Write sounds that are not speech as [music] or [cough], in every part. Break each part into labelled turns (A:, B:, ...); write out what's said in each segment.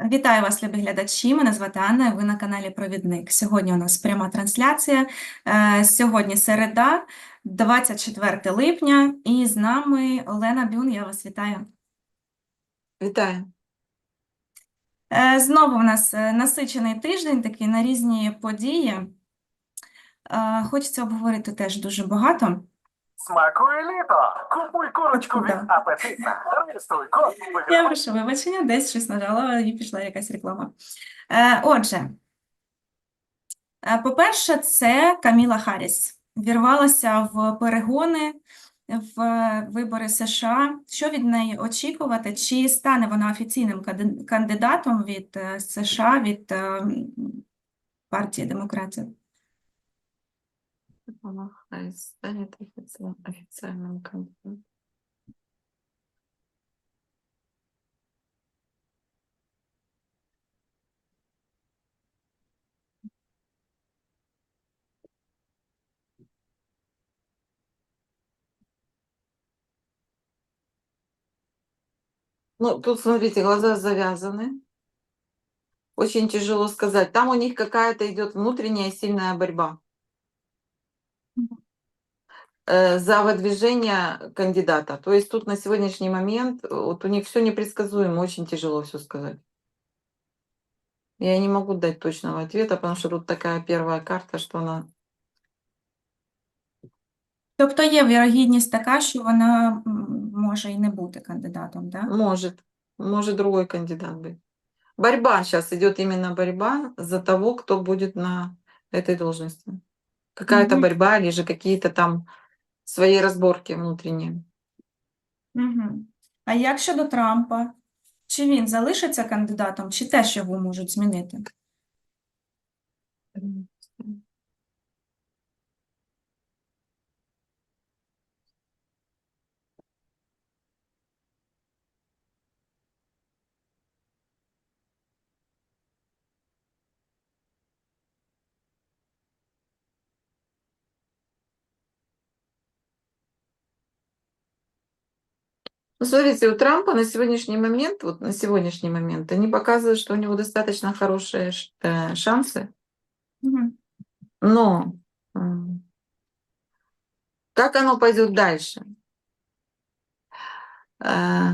A: Вітаю вас, любі глядачі. Мене звати Анна. Ви на каналі Провідник. Сьогодні у нас пряма трансляція. Е, Сьогодні середа, 24 липня, і з нами Олена Бюн. Я вас вітаю.
B: Вітаю.
A: Е, Знову в нас е, насичений тиждень, такий на різні події. Хочеться обговорити теж дуже багато.
C: Смакує літо! Купуй курочку від
A: Да.
C: апетитна. Реєструй код.
A: Я прошу вибачення, десь щось нажала і пішла якась реклама. Е, Отже, е, по-перше, це Каміла Харріс. Вірвалася в перегони в вибори США. Що від неї очікувати? Чи стане вона офіційним кандидатом від е, США, від е, партії демократів?
B: Камала Харрис станет офици- официальным кандидатом. Ну, тут, смотрите, глаза завязаны. Очень тяжело сказать. Там у них какая-то идет внутренняя сильная борьба за выдвижение кандидата. То есть тут на сегодняшний момент э, вот у них все непредсказуемо, очень тяжело все сказать. Я не могу дать точного ответа, потому что тут такая первая карта, что она
A: Тобто є вірогідність така, що вона м, може і не бути кандидатом, так?
B: Может, может другой кандидат быть. Борьба сейчас идет именно борьба за того, кто будет на этой должности. Какая-то
A: Мгм.
B: борьба или же какие-то там свои розборки внутрішні.
A: Угу. А як щодо Трампа? Чи він залишиться кандидатом, чи теж його можуть змінити?
B: Ну, смотрите, у Трампа на сегодняшний момент, вот на сегодняшний момент, они показывают, что у него достаточно хорошие э, шансы, но м, как оно пойдет дальше? Э,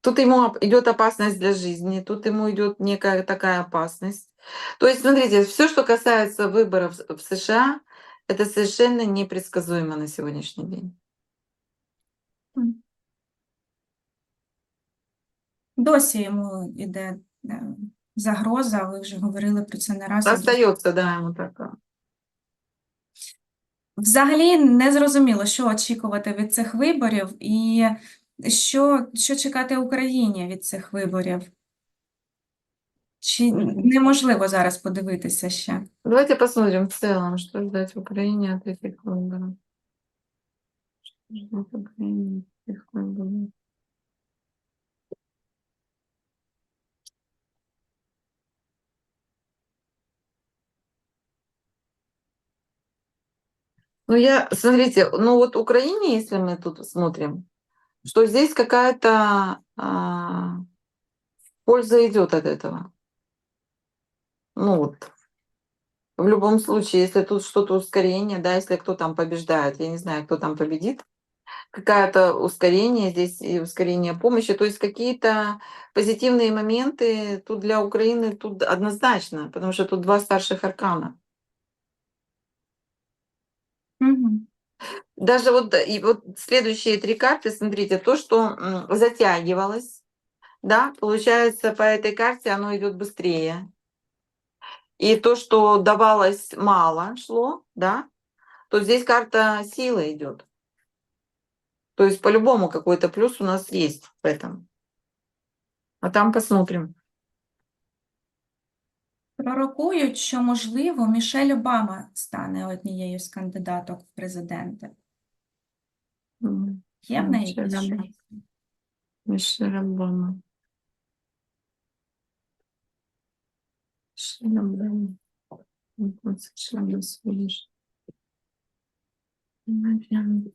B: Тут ему идет опасность для жизни, тут ему идет некая такая опасность. То есть, смотрите, все, что касается выборов в США, это совершенно непредсказуемо на сегодняшний день.
A: Досі йому йде е, загроза, ви вже говорили про це не раз.
B: Остается, да, ему так.
A: Взагалі не зрозуміло, що очікувати від цих виборів і що, що чекати Україні від цих виборів. Чи неможливо зараз подивитися ще?
B: Давайте посмотрим в целом, что ждать в Украине от этих выборов. Что ждать в Украине от этих выборов? Ну, я, смотрите, ну вот Украине, если мы тут смотрим, что здесь какая-то а, польза идет от этого. Ну вот, в любом случае, если тут что-то ускорение, да, если кто там побеждает, я не знаю, кто там победит, какое-то ускорение здесь и ускорение помощи, то есть какие-то позитивные моменты тут для Украины тут однозначно, потому что тут два старших аркана. Даже вот, и вот следующие три карты, смотрите, то, что затягивалось, да, получается, по этой карте оно идет быстрее. И то, что давалось мало, шло, да, то здесь карта силы идет. То есть по-любому какой-то плюс у нас есть в этом. А там посмотрим.
A: Пророкують, що, можливо, Мішель Обама стане однією з кандидаток в президенти. Є в неї
B: Мішель
A: якісь шанси?
B: Мишель Обама. Мишель Обама. Вот, вот совершенно свеж. Наверное.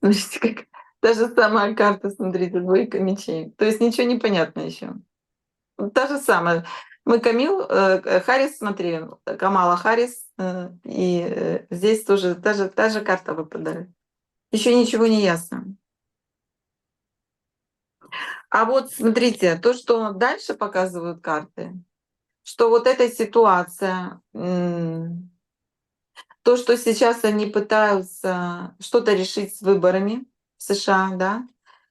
B: Смотрите, как Та же самая карта, смотрите, двойка мечей. То есть ничего не понятно еще. Та же самая. Мы Камил, э, Харрис, смотри, Камала Харрис, э, и э, здесь тоже та же, та же карта выпадает. Еще ничего не ясно. А вот смотрите, то, что дальше показывают карты, что вот эта ситуация, то, что сейчас они пытаются что-то решить с выборами в США, да,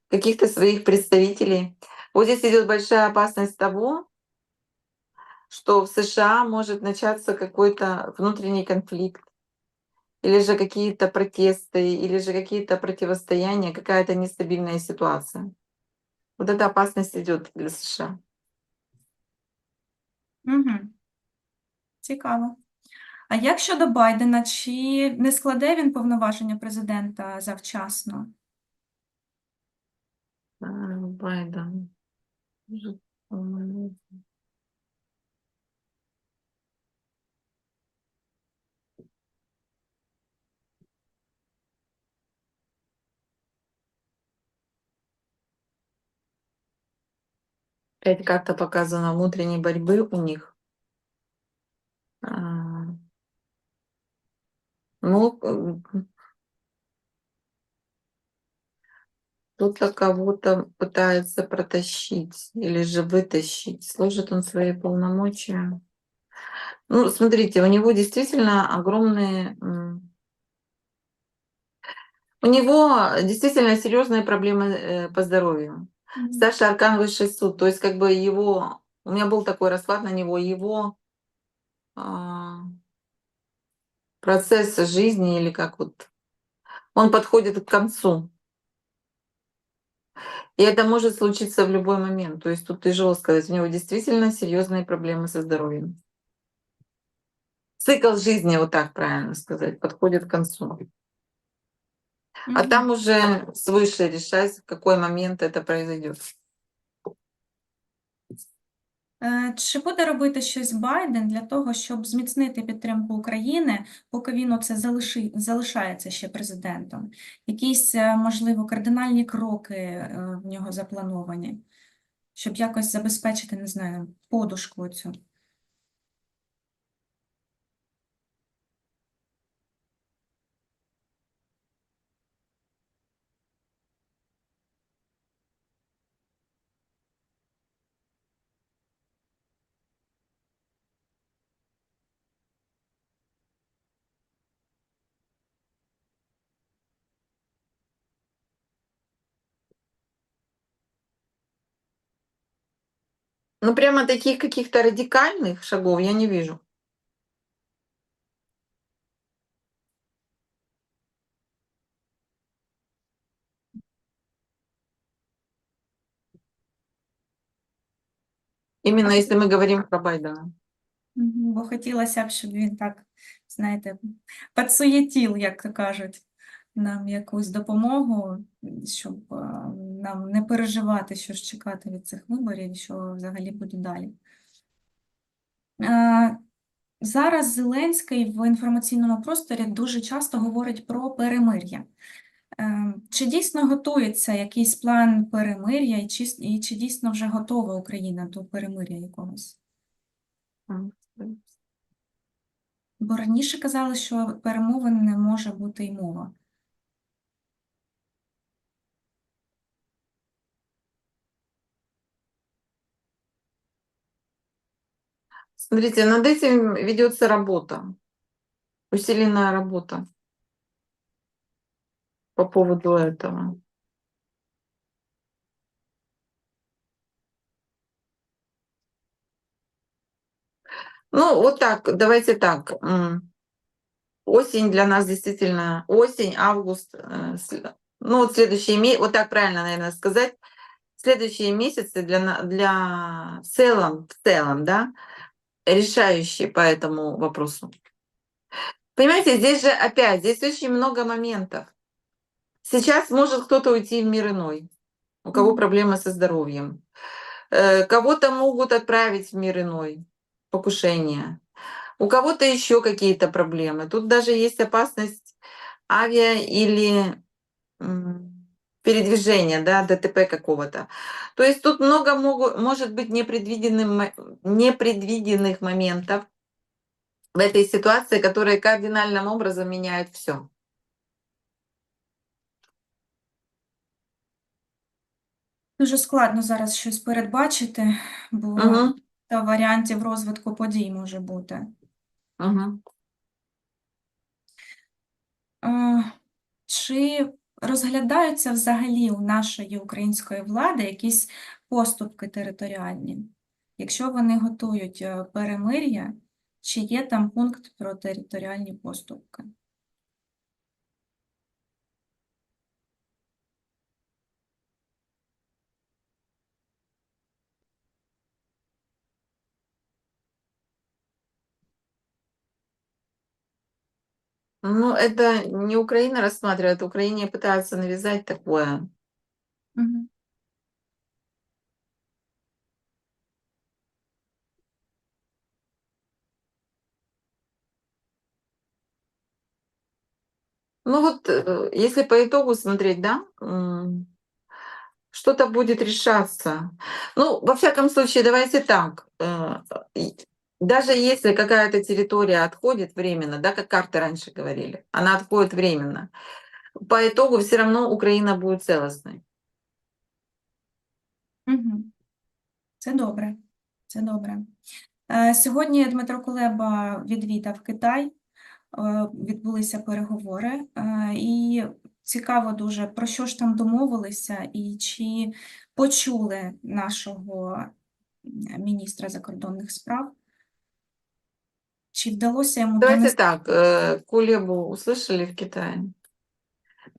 B: каких-то своих представителей. Вот здесь идет большая опасность того, что в США может начаться какой-то внутренний конфликт, или же какие-то протесты, или же какие-то противостояния, какая-то нестабильная ситуация. Вот эта опасность идет для США.
A: Угу. Цікаво. А як щодо Байдена, чи не складе він повноваження президента завчасно?
B: Байден. Опять как-то показано внутренней борьбы у них. А, Ну, э, кто-то кого-то пытается протащить или же вытащить. Служит он свои полномочия. Ну, смотрите, у него действительно огромные... У него действительно серьезные проблемы э, по здоровью.
A: Мгм.
B: Старший аркан высший суд. То есть как бы его... У меня был такой расклад на него, его а, процесс жизни или как вот... Он подходит к концу. И это может случиться в любой момент. То есть тут тяжело сказать. У него действительно серьезные проблемы со здоровьем. Цикл жизни, вот так правильно сказать, подходит к концу. А там уже свыше решать, в какой момент это произойдет.
A: Е, Чи буде робити щось Байден для того, щоб зміцнити підтримку України, поки він оце залиши, залишається ще президентом? Якісь, е, можливо, кардинальні кроки е, в нього заплановані, щоб якось забезпечити, не знаю, подушку цю?
B: Ну, прямо таких каких-то радикальных шагов я не вижу. Именно если мы говорим про Байдена.
A: Мгм, Бо хотілося б, щоб він так, знаєте, підсуєтів, як то кажуть, Нам якусь допомогу, щоб е, нам не переживати, що ж чекати від цих виборів, що взагалі буде далі. Е, Зараз Зеленський в інформаційному просторі дуже часто говорить про перемир'я. Е, Чи дійсно готується якийсь план перемир'я, і чи, і чи дійсно вже готова Україна до перемир'я якогось? Бо раніше казали, що перемовин не може бути й мова.
B: Смотрите, над этим ведется работа, усиленная работа по поводу этого. Ну, вот так, давайте так. Осень для нас действительно, осень, август, э, ну вот следующие месяцы, вот так правильно, наверное, сказать, следующие месяцы для, для в целом, в целом, да, решающие по этому вопросу. Понимаете, здесь же опять, здесь очень много моментов. Сейчас может кто-то уйти в мир иной, у кого проблемы со здоровьем. Э, Кого-то могут отправить в мир иной, покушение. У кого-то еще какие-то проблемы. Тут даже есть опасность авиа или передвижения, да, ДТП какого-то. То есть тут много могу, может быть непредвиденным, мо- непредвиденных моментов в этой ситуации, которые кардинальным образом меняют все.
A: Дуже складно зараз щось передбачити, бо
B: Угу.
A: та варіантів розвитку подій може бути.
B: Угу.
A: Е, Чи розглядаються взагалі у нашої української влади якісь поступки територіальні? Якщо вони готують е, перемир'я, чи є там пункт про територіальні поступки?
B: Ну, это не Украина рассматривает, Украине пытаются навязать такое.
A: Мгм.
B: Ну вот, э, если по итогу смотреть, да, что-то будет решаться. Ну, во всяком случае, давайте так. Даже если какая-то территория отходит временно, да, как карты раньше говорили, она отходит временно, по итогу все равно Украина будет целостной.
A: Мгм. Це добре. Це добре. Е, Сьогодні Дмитро Кулеба відвідав Китай, е, відбулися переговори, е, і цікаво дуже, про що ж там домовилися, і чи почули нашого міністра закордонних справ, чи вдалося йому
B: Давайте
A: донести
B: так, Кулебу услышали в Китае?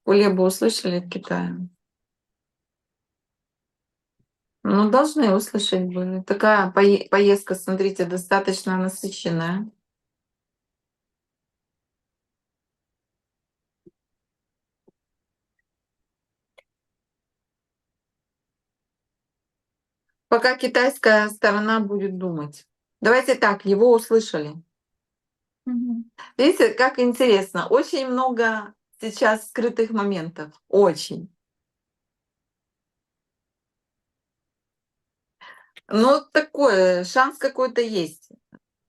B: Кулебу услышали в Китае? Ну, должны услышать были. Такая пое- поездка, смотрите, достаточно насыщенная. Пока китайская сторона будет думать. Давайте так, его услышали. Видите, как интересно. Очень много сейчас скрытых моментов. Очень. Но такое, шанс какой-то есть.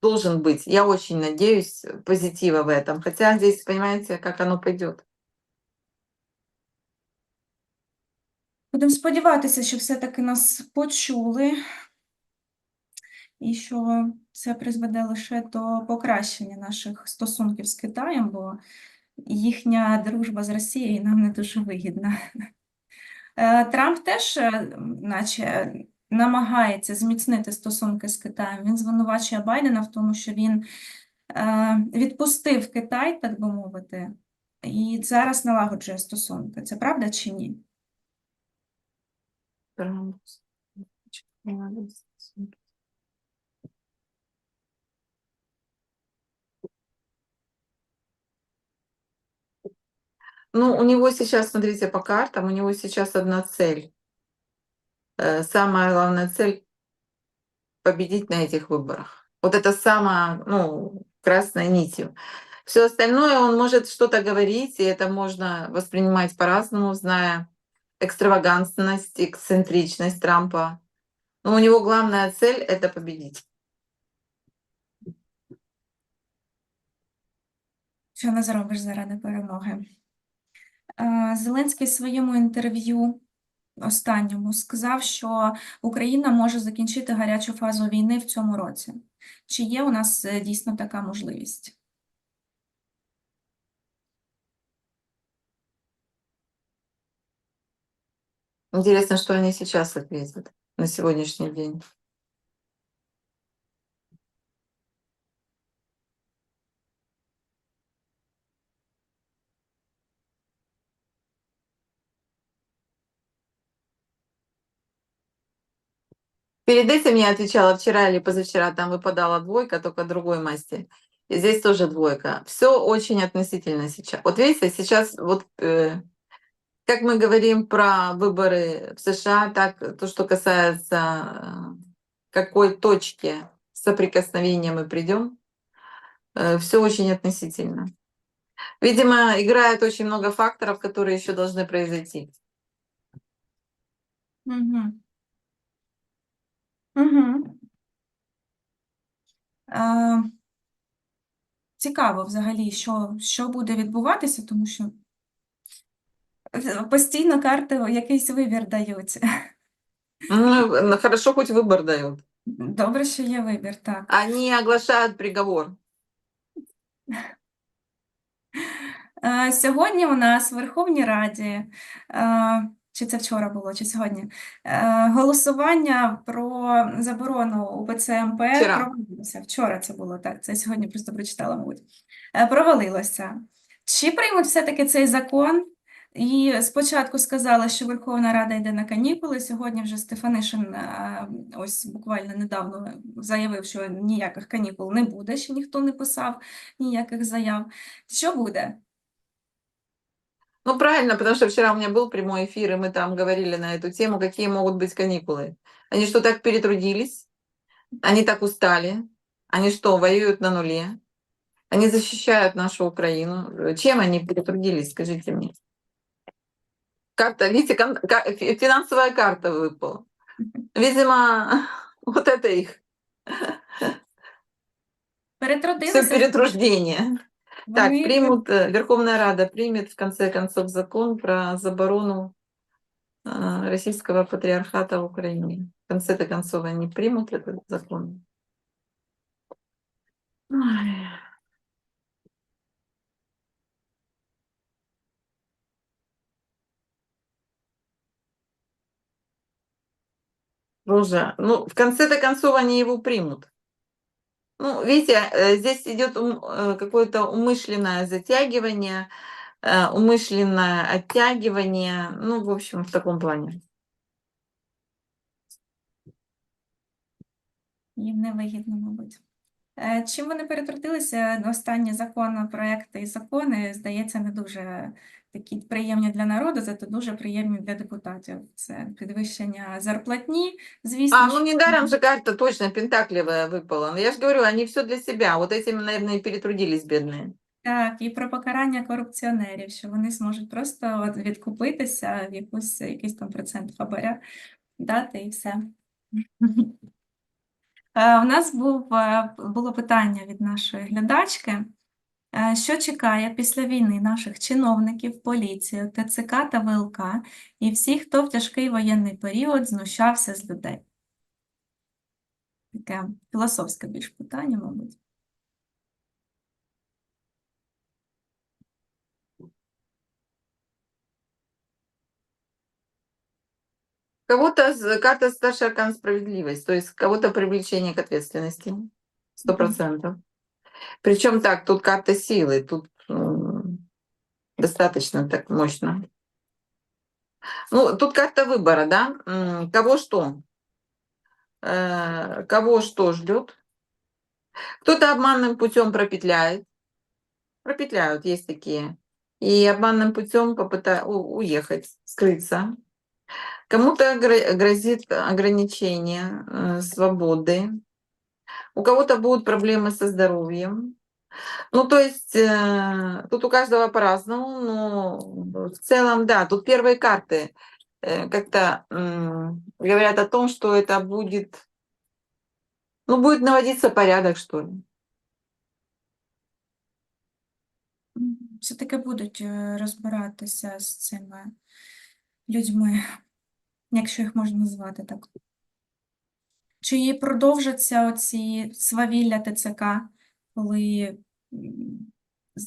B: Должен быть. Я очень надеюсь позитива в этом. Хотя здесь, понимаете, как оно пойдет.
A: Будемо сподіватися, що все-таки нас почули, і що це призведе лише до покращення наших стосунків з Китаєм, бо їхня дружба з Росією нам не дуже вигідна. Е, Трамп теж, е, наче, намагається зміцнити стосунки з Китаєм. Він звинувачує Байдена в тому, що він е, відпустив Китай, так би мовити, і зараз налагоджує стосунки. Це правда чи ні?
B: Ну, у него сейчас, смотрите, по картам, у него сейчас одна цель. Э, Самая главная цель — победить на этих выборах. Вот это самая, ну, красной нитью. Все остальное он может что-то говорить, и это можно воспринимать по-разному, зная экстравагантность, эксцентричность Трампа. Но у него главная цель — это победить.
A: Що не зробиш заради перемоги? Е, Зеленський в своєму інтерв'ю останньому сказав, що Україна може закінчити гарячу фазу війни в цьому році. Чи є у нас е, дійсно така можливість?
B: Интересно, что они сейчас ответят на сегодняшний день. Перед этим я отвечала вчера или позавчера, там выпадала двойка, только другой масти. И здесь тоже двойка. Все очень относительно сейчас. Вот видите, сейчас вот э, как мы говорим про выборы в США, так то, что касается э, какой точки соприкосновения мы придем, все очень относительно. Видимо, играет очень много факторов, которые еще должны произойти.
A: Угу. Угу. Е, цікаво взагалі, що, що буде відбуватися, тому що постійно карти якийсь вибір дають.
B: Ну, хорошо, хоть выбор дают.
A: Добре, що є вибір, так.
B: Они оглашают приговор.
A: Е, Сьогодні у нас в Верховній Раді, е, чи це вчора було, чи сьогодні, е, голосування про заборону УПЦ МП
B: Вчора.
A: провалилося. Вчора це було так, це сьогодні просто прочитала, мабуть. Е, Провалилося. Чи приймуть все-таки цей закон? І спочатку сказали, що Верховна Рада йде на канікули. Сьогодні вже Стефанишин е, ось буквально недавно заявив, що ніяких канікул не буде, ще ніхто не писав ніяких заяв. Що буде?
B: Ну, правильно, потому что вчера у меня был прямой эфир, и мы там говорили на эту тему, какие могут быть каникулы. Они что, так перетрудились? Они так устали? Они что, воюют на нуле? Они защищают нашу Украину. Чем они перетрудились, скажите мне? Карта, видите, кон- ка- фи- финансовая карта выпала. Видимо, [laughs] вот это их все
A: Перетрудилися,
B: перетруждение. Так,
A: вони
B: примут, э, Верховная Рада примет в конце концов закон про заборону э, российского патриархата в Украине. В конце-то концов они примут этот закон. Ой. Боже, ну в конце-то концов они его примут. Ну, видите, э, здесь идет ум- э, какое-то умышленное затягивание, э, умышленное оттягивание, ну, в общем, в таком плане.
A: їм невигідно, мабуть. Е, Чим вони перетрудилися? Останні законопроекти і закони, здається, не дуже такі приємні для народу, зато дуже приємні для депутатів. Це підвищення зарплатні, звісно.
B: А,
A: що-
B: ну недаром же карта точно пентаклевая выпала. Но я же говорю, они все для себя. Вот этим, наверное, и перетрудились, бедные.
A: Так, і про покарання корупціонерів, що вони зможуть просто от відкупитися в якусь, якийсь там процент хабаря дати і все. [laughs] Е, У нас був, е, було питання від нашої глядачки. Е, Що чекає після війни наших чиновників, поліцію, ТЦК та ВЛК і всіх, хто в тяжкий воєнний період знущався з людей? Таке філософське більш питання, мабуть.
B: Кого-то карта старший аркан справедливость, то есть кого-то привлечение к ответственности. Сто процентов. Причем так, тут карта силы, тут м, достаточно так мощно. Ну, тут карта выбора, да? Кого что? Э, Кого что ждет? Кто-то обманным путем пропетляет. Пропетляют, есть такие. И обманным путем попытаются уехать, скрыться. Кому-то гро- грозит ограничение э, свободы. У кого-то будут проблемы со здоровьем. Ну, то есть э, тут у каждого по-разному, но в целом, да, тут первые карты э, как-то м, говорят о том, что это будет, ну, будет наводиться порядок, что ли.
A: Все-таки будуть е, розбиратися з цими людьми, якщо їх можна назвати так. Чи продовжаться оці свавілля ТЦК, коли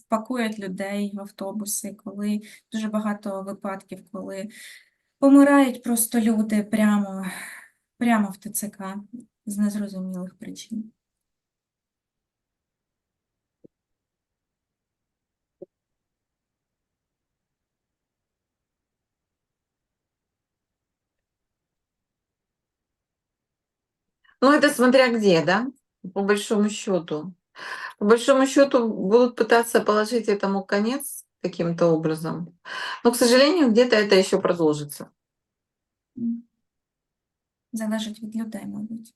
A: пакують людей в автобуси, коли дуже багато випадків, коли помирають просто люди прямо, прямо в ТЦК з незрозумілих причин.
B: Ну, это смотря где, да, по большому счету. По большому счету будут пытаться положить этому конец каким-то образом. Но, к сожалению, где-то это еще продолжится.
A: М. Залежить від людей, мабуть.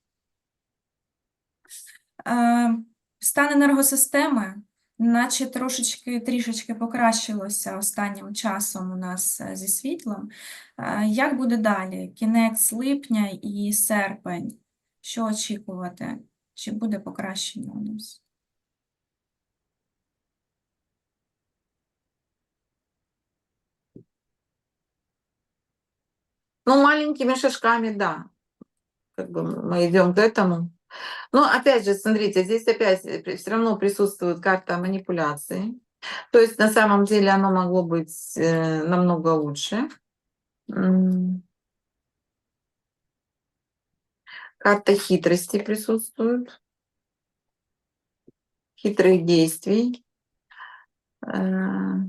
A: Е, Стан енергосистеми наче трошечки трішечки покращилося останнім часом у нас е, зі світлом. Е, Як буде далі? Кінець липня і серпень. Що очікувати? Чи буде покращення у нас?
B: Ну, маленькими шажками, да. Как бы мы идем к этому. Но опять же, смотрите, здесь опять все равно присутствует карта манипуляции. То есть на самом деле оно могло быть э, намного лучше. Карта хитрости присутствует. Хитрых действий. Э,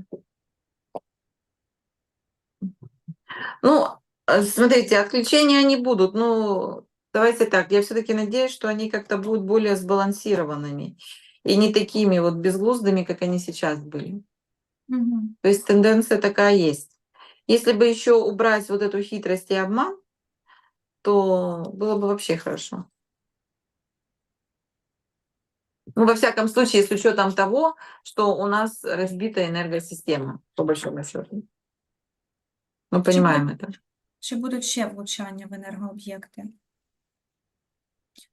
B: Ну, э, смотрите, отключения они будут, но давайте так, я все-таки надеюсь, что они как-то будут более сбалансированными и не такими вот безглуздыми, как они сейчас были.
A: Мгм.
B: То есть тенденция такая есть. Если бы еще убрать вот эту хитрость и обман, то было бы вообще хорошо. Ну, во всяком случае, с учетом того, что у нас разбита энергосистема, по большому счету. Мы понимаем это.
A: Чи будуть ще влучання в енергооб'єкти? У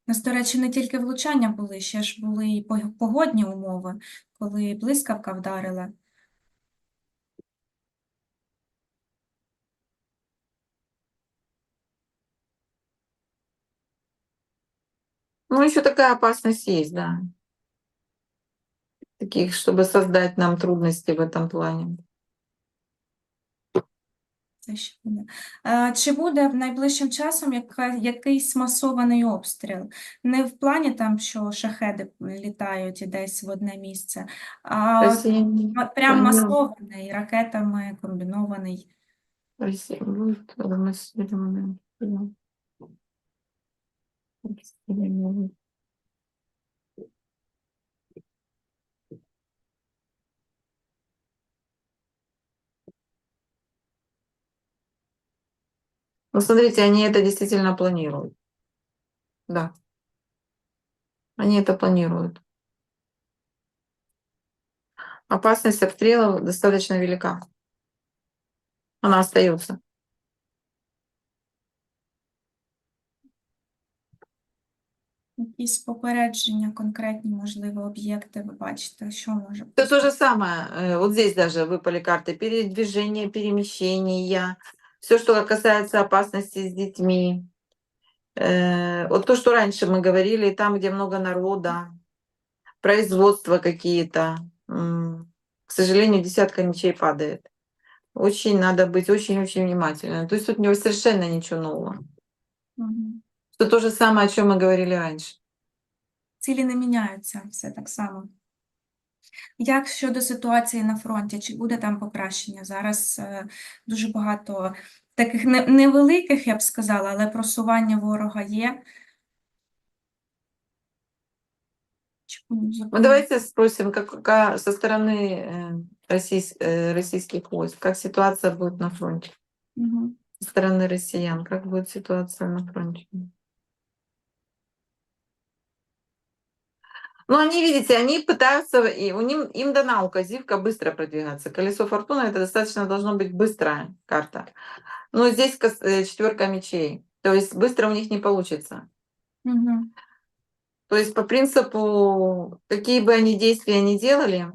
A: нас, до речі, не тільки влучання були, ще ж були і пог- погодні умови, коли блискавка вдарила.
B: Ну, еще такая опасность есть, да. Таких, чтобы создать нам трудности в этом плане.
A: Це ще буде. Е, Чи буде найближчим часом яка, якийсь масований обстріл? Не в плані там, що шахеди літають і десь в одне місце, а от прям масований, ракетами комбінований.
B: Россия Ну, смотрите, они это действительно планируют. Да. Они это планируют. Опасность обстрелов достаточно велика. Она остается.
A: Якісь попередження, конкретні, можливо, об'єкти, ви бачите, що може
B: Это то же самое. э, Вот здесь даже выпали карты передвижения, перемещения, все, что касается опасности с детьми. Э, Вот то, что раньше мы говорили, там, где много народа, производства какие-то. м, К сожалению, десятка мечей падает. Очень надо быть очень-очень внимательным. То есть тут не- совершенно ничего нового.
A: Мгм.
B: Это то же самое, о чем мы говорили раньше.
A: Цілі не міняються, все так само. Як щодо ситуації на фронті, чи буде там покращення? Зараз е, дуже багато таких не- невеликих, я б сказала, але просування ворога є. Чи будуть
B: Ну,
A: зупинені?
B: давайте спросим, как, какая со стороны э, российс- э, российских войск, как ситуация будет на фронте?
A: Мгм.
B: Со стороны россиян, как будет ситуация на фронте? Ну, они, видите, они пытаются, и у них, им дана указивка быстро продвигаться. Колесо фортуны это достаточно должно быть быстрая карта. Но здесь э, четверка мечей. То есть быстро у них не получится.
A: Мгм.
B: То есть по принципу, какие бы они действия ни делали,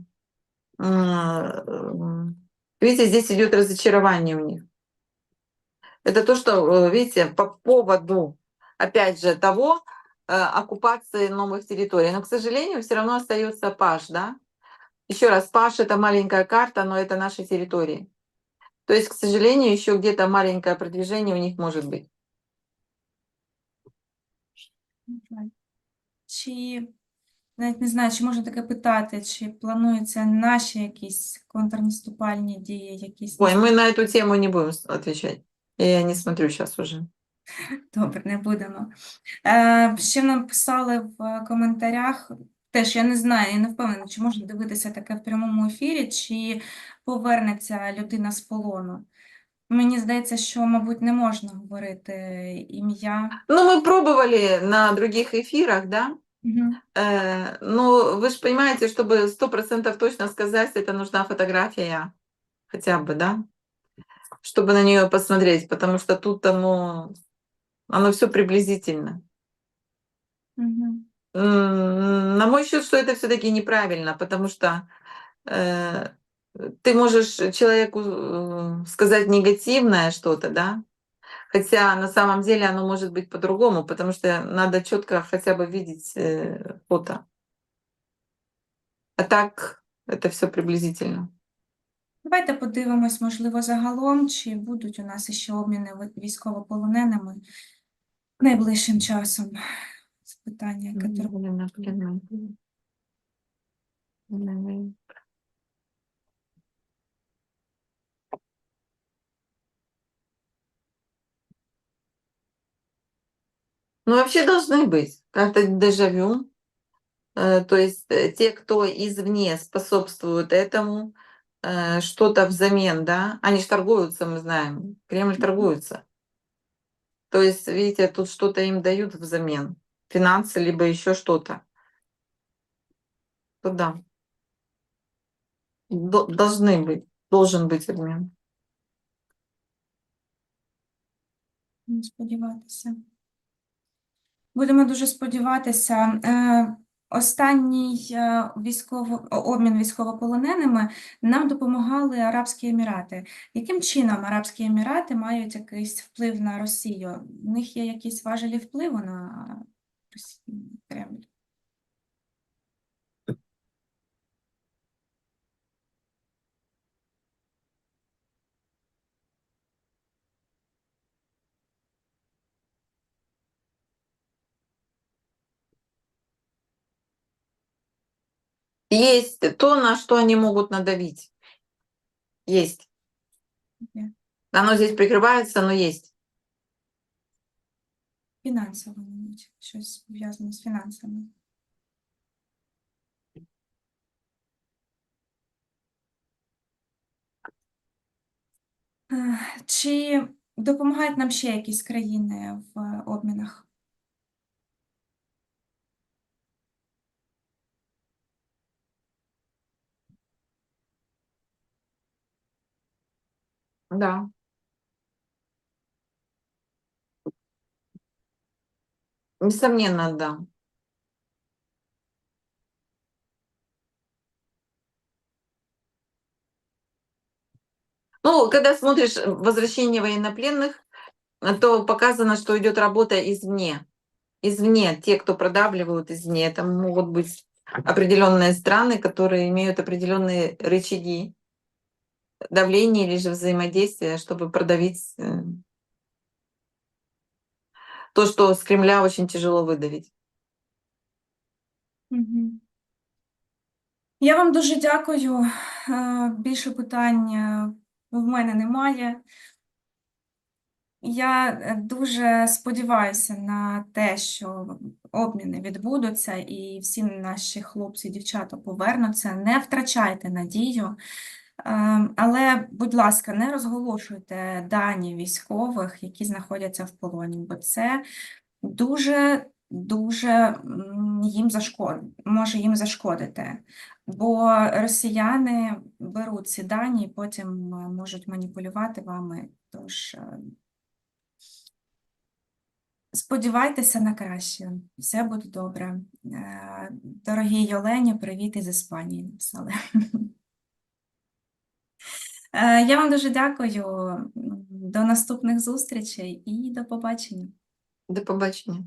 B: м, видите, здесь идет разочарование у них. Это то, что, э, видите, по поводу, опять же, того, оккупации новых территорий. Но, к сожалению, все равно остается Паш, да? Еще раз, Паш это маленькая карта, но это наши территории. То есть, к сожалению, еще где-то маленькое продвижение у них может быть.
A: Жаль. Чи навіть не знаю, чи можна таке питати, чи плануються наші якісь контрнаступальні дії, якісь
B: Ой, мы на эту тему не будем с- отвечать. Я не смотрю сейчас уже.
A: Добре, не будемо. Е, ще нам писали в коментарях, теж я не знаю, я не впевнена, чи можна дивитися таке в прямому ефірі, чи повернеться людина з полону. Мені здається, що, мабуть, не можна говорити ім'я.
B: Ну, мы пробовали на других эфирах, да,
A: Мгм.
B: Э, ну, вы же понимаете, чтобы сто процентов точно сказать, это нужна фотография хотя бы, да? Чтобы на нее посмотреть, потому что тут оно, оно все приблизительно.
A: Мгм.
B: М, На мой счет, что это все-таки неправильно, потому что э, ты можешь человеку э, сказать негативное что-то, да, хотя на самом деле оно может быть по-другому, потому что надо четко хотя бы видеть э, фото. А так это все приблизительно.
A: Давайте подивимось, можливо, загалом, чи будуть у нас іще обміни ви- військовополоненими найближчим часом. Це питання, яке турбує.
B: Ну, вообще должны быть. Как-то дежавю. Э, То есть э, те, кто извне способствуют этому, э, что-то взамен, да, они же торгуются, мы знаем. Кремль торгуется. То есть, видите, тут что-то им дают взамен. Финансы, либо еще что-то. То да. До- Должны быть. Должен быть обмен.
A: Сподіватися. Будемо дуже сподіватися. Останній е, військово, обмін військовополоненими нам допомагали Арабські Емірати. Яким чином Арабські Емірати мають якийсь вплив на Росію? У них є якісь важелі впливу на Росію, Кремль?
B: Есть то, на что они могут надавить. Есть.
A: Є.
B: Оно здесь прикрывается, но есть.
A: Фінансово, мабуть, щось пов'язане з фінансами. Е, Чи допомагають нам ще якісь країни в е, обмінах?
B: Да. Несомненно, да. Ну, когда смотришь э, возвращение военнопленных, э, то показано, что идет работа извне. Извне, те, кто продавливают извне, это могут быть определенные страны, которые имеют определенные рычаги давления или же взаимодействия, чтобы продавить э, то, что с Кремля очень тяжело выдавить.
A: Мгм. Я вам дуже дякую. Е, Більше питань е, в мене немає. Я е, дуже сподіваюся на те, що обміни відбудуться і всі наші хлопці і дівчата повернуться. Не втрачайте надію. Е, Але, будь ласка, не розголошуйте дані військових, які знаходяться в полоні, бо це дуже дуже їм зашкод... може їм зашкодити. Бо росіяни беруть ці дані і потім е, можуть маніпулювати вами. Тож е, сподівайтеся на краще, все буде добре. Е, Дорогій Йолені, привіт із Іспанії написали. Я вам дуже дякую. До наступних зустрічей і до побачення.
B: До побачення.